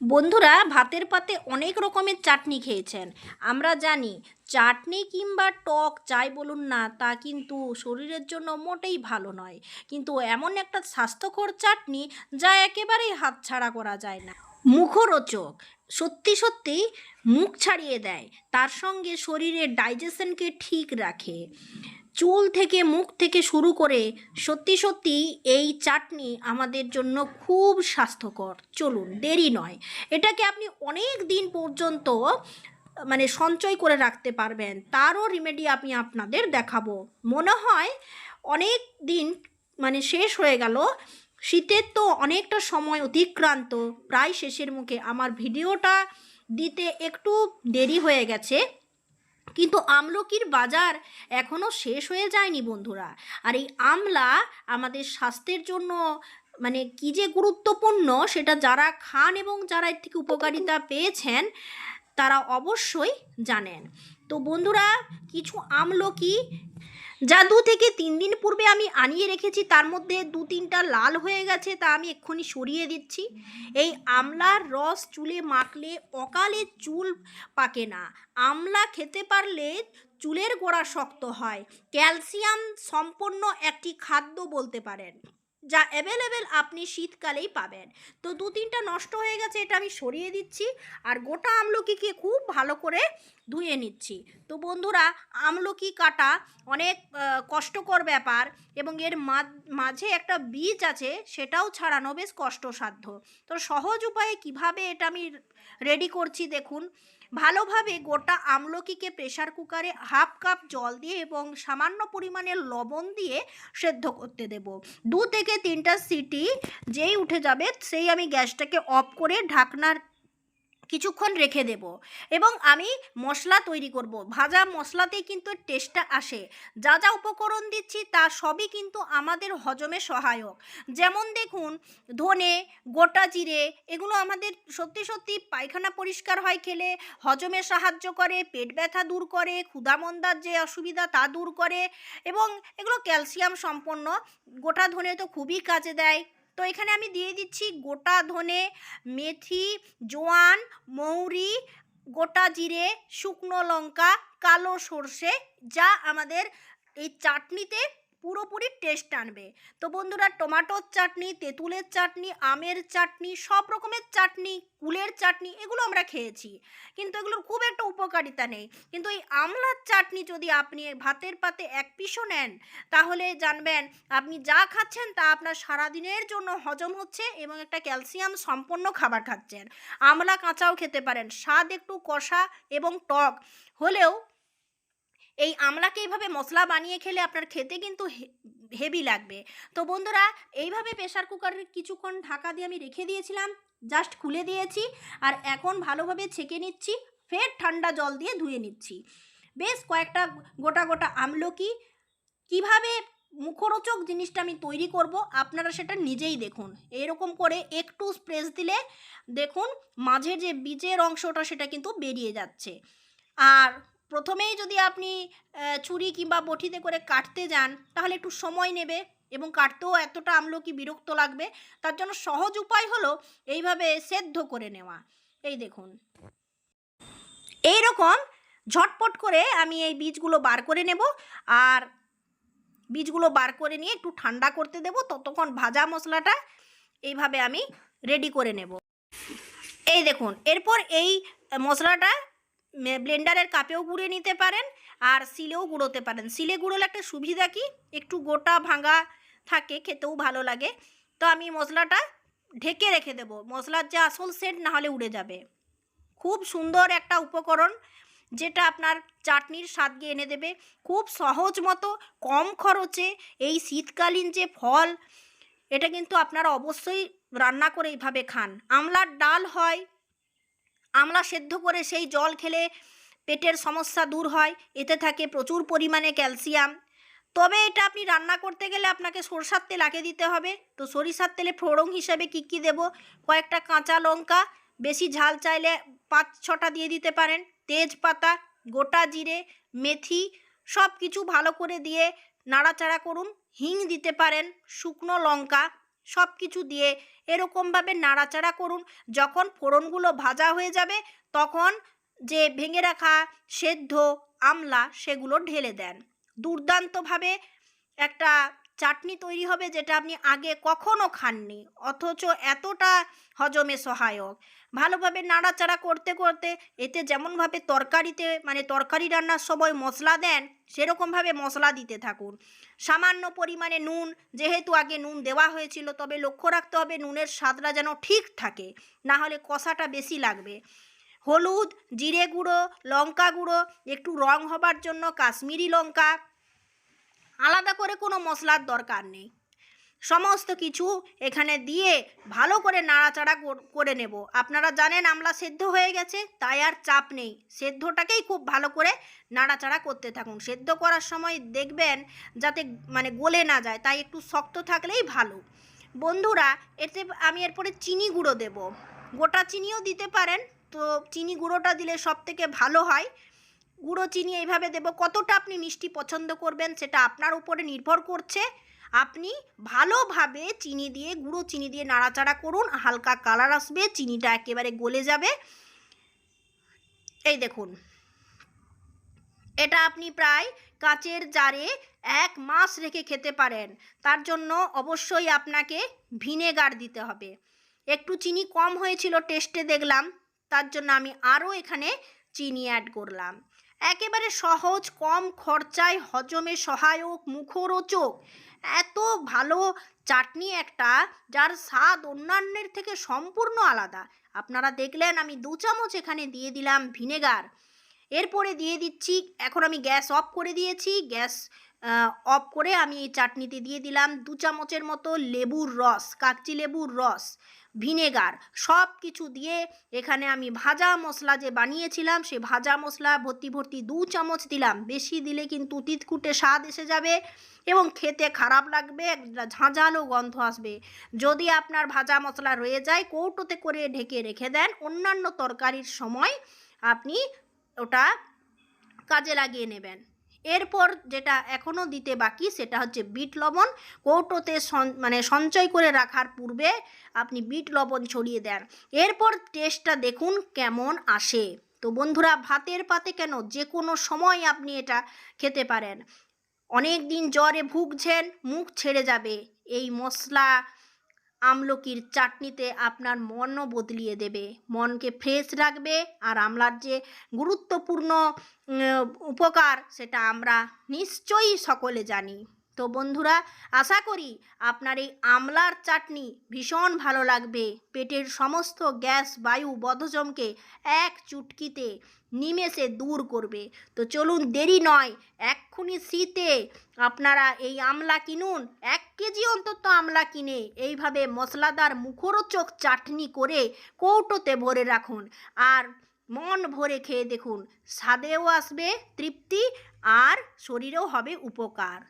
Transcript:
বন্ধুরা, ভাতের পাতে অনেক রকমের চাটনি খেয়েছেন। আমরা জানি, চাটনি কিংবা টক যাই বলুন না, তা কিন্তু শরীরের জন্য মোটেই ভালো নয়। কিন্তু এমন একটা স্বাস্থ্যকর চাটনি যা একেবারেই হাতছাড়া করা যায় না। মুখরোচক, সত্যি সত্যি মুখ ছাড়িয়ে দেয়, তার সঙ্গে শরীরের ডাইজেশনকে ঠিক রাখে। চুল থেকে মুখ থেকে শুরু করে সত্যি সত্যি এই চাটনি আমাদের জন্য খুব স্বাস্থ্যকর। চলুন, দেরি নয়। এটাকে আপনি অনেক দিন পর্যন্ত মানে সঞ্চয় করে রাখতে পারবেন। তারও রিমেডি আমি আপনাদের দেখাবো। মনে হয় অনেক দিন মানে শেষ হয়ে গেল। শীতের তো অনেকটা সময় অতিক্রান্ত। প্রায় শেষের মুখে। আমার ভিডিওটা দিতে একটু দেরি হয়ে গেছে। কিন্তু আমলকির বাজার এখনও শেষ হয়ে যায়নি বন্ধুরা। আর এই আমলা আমাদের স্বাস্থ্যের জন্য মানে কি যে গুরুত্বপূর্ণ সেটা যারা খান এবং যারা এর থেকে উপকারিতা পেয়েছেন, তারা অবশ্যই জানেন। তো বন্ধুরা, কিছু আমলকি যা দু থেকে তিন দিন পূর্বে আমি আনিয়ে রেখেছি, তার মধ্যে দু তিনটা লাল হয়ে গেছে, তা আমি এক্ষুনি সরিয়ে দিচ্ছি। এই আমলার রস চুলে মাখলে অকালে চুল পাকে না। আমলা খেতে পারলে চুলের গোড়া শক্ত হয়। ক্যালসিয়াম সম্পন্ন একটি খাদ্য বলতে পারেন। যা অ্যাভেলেবেল আপনি শীতকালেই পাবেন। তো দু তিনটা নষ্ট হয়ে গেছে, এটা আমি সরিয়ে দিচ্ছি। আর গোটা আমলকিকে খুব ভালো করে ধুয়ে নিচ্ছি। তো বন্ধুরা, আমলকি কাটা অনেক কষ্টকর ব্যাপার এবং এর মাঝে একটা বীজ আছে, সেটাও ছাড়ানো বেশ কষ্টসাধ্য। তো সহজ উপায়ে কীভাবে এটা আমি রেডি করছি দেখুন। ভালোভাবে গোটা আমলকিকে প্রেশার কুকারে হাফ কাপ জল দিয়ে এবং সামান্য পরিমাণে লবণ দিয়ে সেদ্ধ করতে দেব। দু থেকে তিনটা সিটি যেই উঠে যাবে, সেই আমি গ্যাসটাকে অফ করে ঢাকনার কিছুক্ষণ রেখে দেব। এবং আমি মশলা তৈরি করব। ভাজা মশলাতেই কিন্তু টেস্টটা আসে। যা যা উপকরণ দিচ্ছি তা সবই কিন্তু আমাদের হজমে সহায়ক। যেমন দেখুন, ধনে, গোটা জিরে, এগুলো আমাদের সত্যি সত্যি পায়খানা পরিষ্কার হয় খেলে, হজমে সাহায্য করে, পেট ব্যথা দূর করে, ক্ষুধামন্দার যে অসুবিধা তা দূর করে, এবং এগুলো ক্যালসিয়াম সম্পন্ন। গোটা ধনে তো খুবই কাজে দেয়। তো এখানে আমি দিয়ে দিচ্ছি গোটা ধনে, মেথি, জোয়ান, মৌরি, গোটা জিরে, শুকনো লঙ্কা, কালো সর্ষে, যা আমাদের এই চাটনিতে পুরোপুরি টেস্ট আনবে। তো বন্ধুরা, টমেটোর চাটনি, তেঁতুলের চাটনি, আমের চাটনি, সব রকমের চাটনি, কুলের চাটনি, এগুলো আমরা খেয়েছি। কিন্তু এগুলোর খুব একটা উপকারিতা নেই। কিন্তু এই আমলার চাটনি যদি আপনি ভাতের পাতে এক পিসও নেন, তাহলে জানবেন আপনি যা খাচ্ছেন তা আপনার সারাদিনের জন্য হজম হচ্ছে এবং একটা ক্যালসিয়াম সম্পন্ন খাবার খাচ্ছেন। আমলা কাঁচাও খেতে পারেন। স্বাদ একটু কষা এবং টক হলেও এই আমলাকে এইভাবে মশলা বানিয়ে খেলে আপনার খেতে কিন্তু হেভি লাগবে। তো বন্ধুরা, এইভাবে প্রেশার কুকারের কিছুক্ষণ ঢাকা দিয়ে আমি রেখে দিয়েছিলাম জাস্ট খুলে দিয়েছি, আর এখন ভালোভাবে ছেঁকে নিচ্ছি, ফের ঠান্ডা জল দিয়ে ধুয়ে নিচ্ছি। বেশ কয়েকটা গোটা গোটা আমলকি, কীভাবে মুখরোচক জিনিসটা আমি তৈরি করব, আপনারা সেটা নিজেই দেখুন। এরকম করে একটু স্প্রেস দিলে দেখুন, মাঝের যে বীজের অংশটা সেটা কিন্তু বেরিয়ে যাচ্ছে। আর প্রথমেই যদি আপনি ছুরি কিংবা বটিতে করে কাটতে যান, তাহলে একটু সময় নেবে এবং কাটতেও এতটা আমলকি বিরক্ত লাগবে। তার জন্য সহজ উপায় হলো এইভাবে সেদ্ধ করে নেওয়া। এই দেখুন। এই রকম ঝটপট করে আমি এই বীজগুলো বার করে নেব আর বীজগুলো বার করে নিয়ে একটু ঠান্ডা করতে দেব। ততক্ষণ ভাজা মশলাটা এইভাবে আমি রেডি করে নেব। এই দেখুন, এরপর এই মশলাটা ব্লেন্ডারের কাপেও গুঁড়ে নিতে পারেন আর শিলেও গুঁড়োতে পারেন। শিলে গুঁড়োলে একটা সুবিধা কি? একটু গোটা ভাঙা থাকে, খেতেও ভালো লাগে। তো আমি মশলাটা ঢেকে রেখে দেবো। মশলার যে আসল সেন্ট না হলে উড়ে যাবে। খুব সুন্দর একটা উপকরণ যেটা আপনার চাটনির স্বাদকে এনে দেবে। খুব সহজ মতো, কম খরচে এই শীতকালীন যে ফল, এটা কিন্তু আপনারা অবশ্যই রান্না করে এইভাবে খান। আমলার ডাল হয় আমলা সেদ্ধ করে সেই জল খেলে পেটের সমস্যা দূর হয়, এতে থাকে প্রচুর পরিমাণে ক্যালসিয়াম। তবে এটা আপনি রান্না করতে গেলে আপনাকে সরষার তেল আগে দিতে হবে। তো সরিষার তেলে ফোড়ন হিসাবে কী কী দেবো? কয়েকটা কাঁচা লঙ্কা, বেশি ঝাল চাইলে পাঁচ ছটা দিয়ে দিতে পারেন। তেজপাতা, গোটা জিরে, মেথি সব কিছু ভালো করে দিয়ে নাড়াচাড়া করুন। হিং দিতে পারেন, শুকনো লঙ্কা সব কিছু দিয়ে এরকমভাবে নাড়াচাড়া করুন। যখন ফোড়নগুলো ভাজা হয়ে যাবে, তখন যে ভেঙে রাখা সেদ্ধ আমলা সেগুলো ঢেলে দেন। দুর্দান্তভাবে একটা চাটনি তৈরি হবে যেটা আপনি আগে কখনো খাননি, অথচ এতটা হজমে সহায়ক। ভালোভাবে নাড়াচাড়া করতে করতে এতে যেমনভাবে তরকারিতে মানে তরকারি রান্নার সময় মশলা দেন, সেরকমভাবে মশলা দিতে থাকুন। সামান্য পরিমাণে নুন, যেহেতু আগে নুন দেওয়া হয়েছিল, তবে লক্ষ্য রাখতে হবে নুনের স্বাদটা যেন ঠিক থাকে না হলে কষাটা বেশি লাগবে। হলুদ, জিরে গুঁড়ো, লঙ্কা গুঁড়ো, একটু রং হবার জন্য কাশ্মীরি লঙ্কা আলাদা করে কোনো মশলার দরকার নেই। সমস্ত কিছু এখানে দিয়ে ভালো করে নাড়াচাড়া কর- নেব। আপনারা জানেন আমলা সেদ্ধ হয়ে গেছে, তাই আর চাপ নেই। সেদ্ধটাকেই খুব ভালো করে নাড়াচাড়া করতে থাকুন। সেদ্ধ করার সময় দেখবেন যাতে মানে গলে না যায়, তাই একটু শক্ত থাকলেই ভালো। বন্ধুরা, এতে আমি এরপরে চিনি গুঁড়ো দেব। গোটা চিনিও দিতে পারেন, তো চিনি গুঁড়োটা দিলে সব থেকে ভালো হয়। গুঁড়ো চিনি এইভাবে দেব। কতটা আপনি মিষ্টি পছন্দ করবেন সেটা আপনার উপরে নির্ভর করছে। আপনি ভালোভাবে চিনি দিয়ে, গুঁড়ো চিনি দিয়ে নাড়াচাড়া করুন, হালকা কালার আসবে, চিনিটা একেবারে গলে যাবে। এই দেখুন। এটা আপনি প্রায় কাচের জারে এক মাস রেখে খেতে পারেন। তার জন্য অবশ্যই আপনাকে ভিনেগার দিতে হবে। একটু চিনি কম হয়েছিল, টেস্টে দেখলাম। তার জন্য আমি আরও এখানে চিনি অ্যাড করলাম। একেবারে সহজ, কম খরচায় হজমে সহায়ক মুখরোচক। এত ভালো চাটনি একটা, যার স্বাদ অন্যান্যের থেকে সম্পূর্ণ আলাদা। আপনারা দেখলেন আমি দু চামচ এখানে দিয়ে দিলাম ভিনেগার। এরপরে দিয়ে দিচ্ছি, এখন আমি গ্যাস অফ করে দিয়েছি। গ্যাস অফ করে আমি এই চাটনিতে দিয়ে দিলাম দু চামচের মতো লেবুর রস, কাকচি লেবুর রস, ভিনেগার সব কিছু দিয়ে এখানে আমি ভাজা মশলা যে বানিয়েছিলাম, সে ভাজা মশলা ভর্তি ভর্তি দু চামচ দিলাম। বেশি দিলে কিন্তু তিতকুটে স্বাদ এসে যাবে এবং খেতে খারাপ লাগবে ঝাঁঝালো গন্ধ আসবে। যদি আপনার ভাজা মশলা রয়ে যায়, কৌটোতে করে ঢেকে রেখে দেন, অন্যান্য তরকারির সময় আপনি ওটা কাজে লাগিয়ে নেবেন। এরপর যেটা এখনও দিতে বাকি সেটা হচ্ছে বিট লবণ। কৌটোতে মানে সঞ্চয় করে রাখার পূর্বে আপনি বিট লবণ ছড়িয়ে দেন। এরপর টেস্টটা দেখুন কেমন আসে। তো বন্ধুরা, ভাতের পাতে কেন যে কোনো সময় আপনি এটা খেতে পারেন। অনেক দিন জ্বরে ভুগছেন, মুখ ছেড়ে যাবে। এই মশলা আমলকির চাটনিতে আপনার মনও বদলিয়ে দেবে। মনকে ফ্রেশ রাখবে আর আমলার যে গুরুত্বপূর্ণ উপকার সেটা আমরা নিশ্চয়ই সকলে জানি। তো বন্ধুরা, আশা করি আপনার এই আমলার চাটনি ভীষণ ভালো লাগবে। পেটের সমস্ত গ্যাস, বায়ু, বদহজমকে এক চুটকিতে নিমেষে দূর করবে। তো চলুন, দেরি নয়, এক্ষুনি শীতে আপনারা এই আমলা কিনুন। এক কেজি অন্তত আমলা কিনে এইভাবে মশলাদার মুখরোচক চাটনি করে কৌটোতে ভরে রাখুন। আর মন ভরে খেয়ে দেখুন, স্বাদেও আসবে তৃপ্তি আর শরীরেও হবে উপকার।